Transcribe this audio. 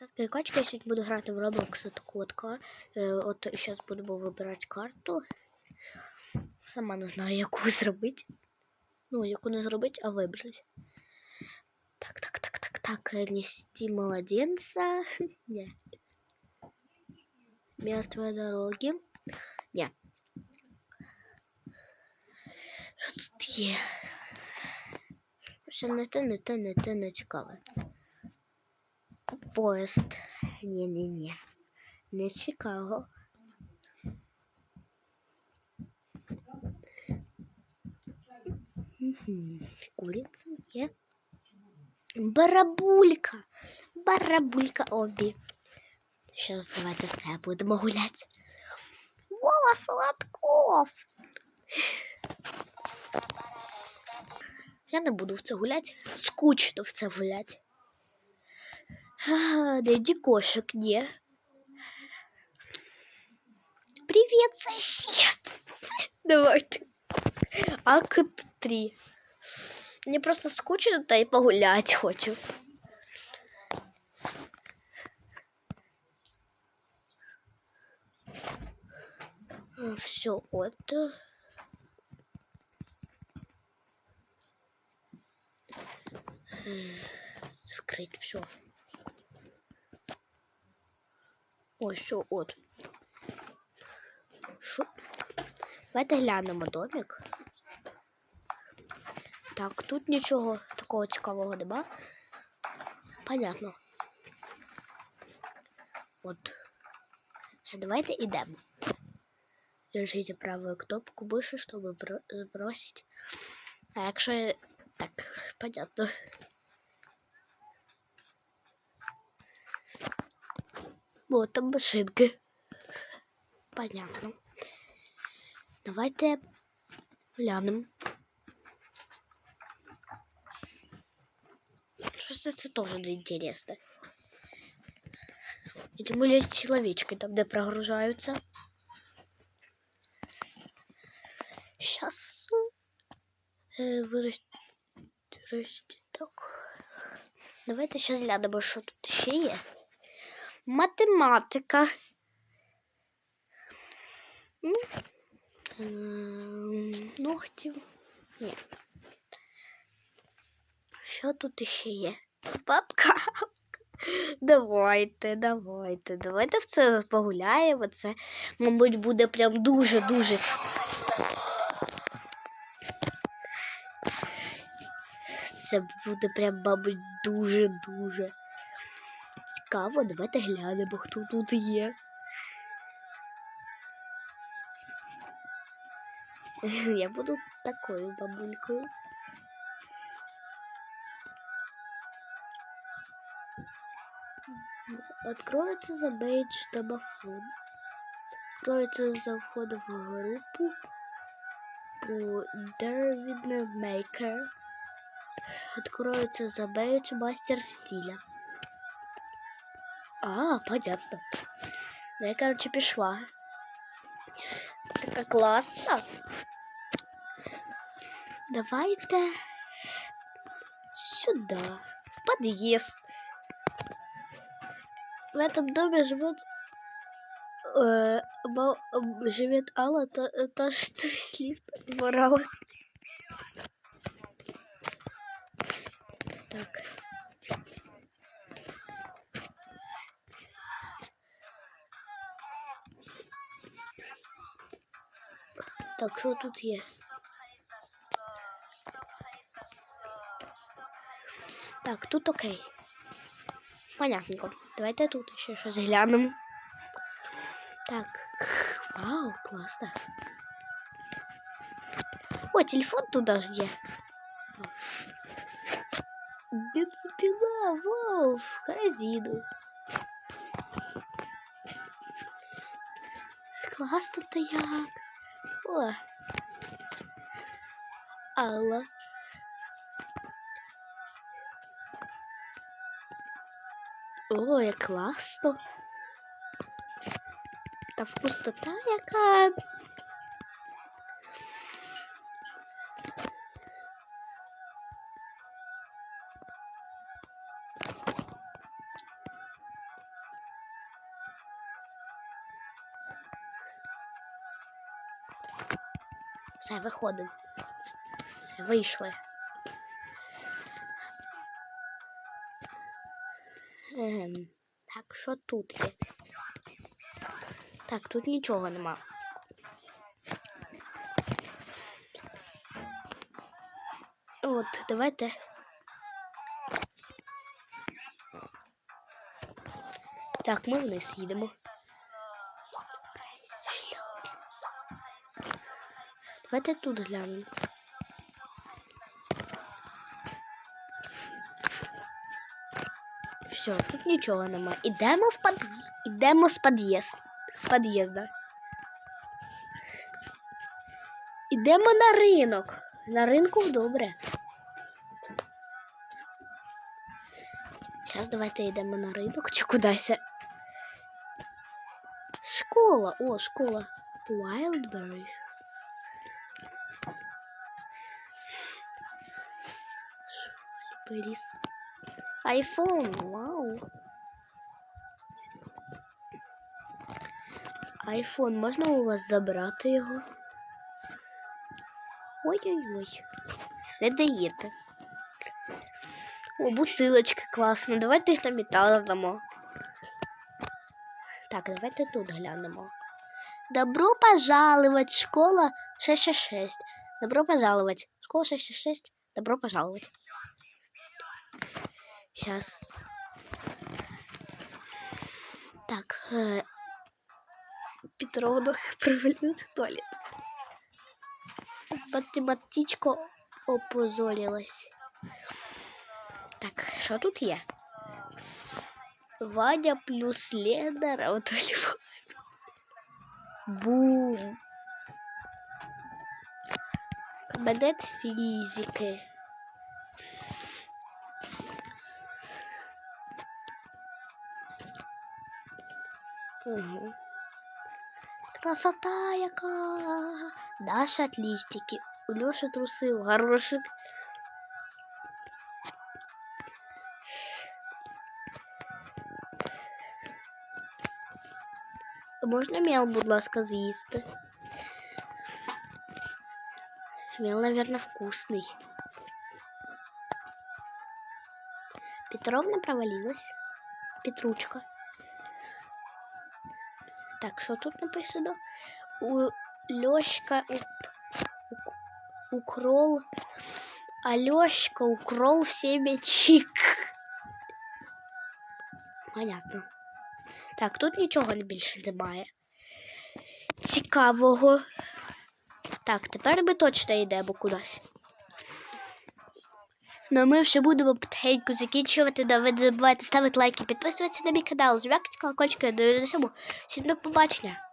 Так, Качка, я сьогодні буду грати в Roblox таку от кар... е, От зараз будемо вибирати карту. Сама не знаю, яку зробити. Ну, яку не зробити, а вибрати. Так, так, так, так, так. е, Нести младенца. Не. Мертвые дороги. Не. Що тут є? Ще не те, не те, не те, не цікаве. Поїзд. Ні-ні-ні. Не цікаво. Мгм. Куриця є. Барабулька. Барабулька обі. Зараз давайте все будемо гуляти. Вова Сладков. Я не буду в це гуляти. Скучно в це гуляти. А, Найди кошек, не. Привет, сосед. Давайте. Акт 3. Мне просто скучно, та и погулять хочу. Все, это... Закрыть все. Ой, все, от. Шо? Давайте глянемо домик. Так, тут нічого такого цікавого нема. Понятно. От. Все, давайте йдемо. Держите правую кнопку мыши, чтобы бро- сбросить. А якщо... Так, понятно. Вот там машинка. Понятно. Давайте глянемо. Что это тоже интересно. Тем более человечки там, где прогружаются. Сейчас э, вирости так. Давайте ще глянемо, що тут ще є. Математика. Ну, ем, ногтів. Ні. Що тут ще є? Бабка. Давайте, давайте, давайте в це погуляємо. Це, мабуть, буде прям дуже-дуже. Це буде прям, мабуть, дуже-дуже цікаво. Давайте глянемо, хто тут є. Я буду такою бабулькою. Откроется за бейдж домофон. Откроется за вход в группу у Дервин Мейкер. Откроется за бейдж мастер стиля. А, понятно. Ну, я, короче, пришла. Так классно. Давай-то сюда, в подъезд. В этом доме живут э, живет Алла, то, то что лифт отбирала. Так. Так, що тут є? Так, тут окей. Понятненько. Давайте тут ще щось глянемо. Так. Вау, класно. О, телефон тут даже є. Бензопила, вау, в корзину. Класно-то як. О. Алла. О, як класно. Та вкустота яка. Все, виходимо. Все, вийшли. Ем, так, що тут є? Так, тут нічого нема. От, давайте. Так, ми вниз їдемо. Давайте тут глянемо. Все, тут нічого нема. Ідемо в под... Ідемо з під'їзд. З під'їзда. Ідемо на ринок. На ринку добре. Зараз давайте йдемо на ринок чи кудись. Школа. О, школа. Wildberry. Виріс. Айфон, вау. Айфон, можна у вас забрати його? Ой-ой-ой. Не даєте. О, бутилочки класно. Давайте їх на метал здамо. Так, давайте тут глянемо. Добро пожаловать, школа 666. Добро пожаловать. Школа 666. Добро пожаловать. Сейчас. Так. Э, Петровна провалился в туалет. Математичка опозорилась. Так, що тут є? Ваня плюс Лена равно Бум. Кабінет фізики. Угу. Красота яка! Даша отличники. У Леши трусы, у горошек. Можна мел, будь ласка, з'їсти? Мел, наверное, вкусный. Петровна провалилась. Петручка. Так, що тут написано? У у, укрол. Алёшка укрол себе чик. Понятно. Так, тут нічого не більше немає. Цікавого. Так, тепер ми точно йдемо кудись. Ну, а ми вже будемо потихеньку закінчувати. Да, ви не забувайте ставити лайки, підписуватися на мій канал, зв'язки Ну і на цьому. Всім до побачення.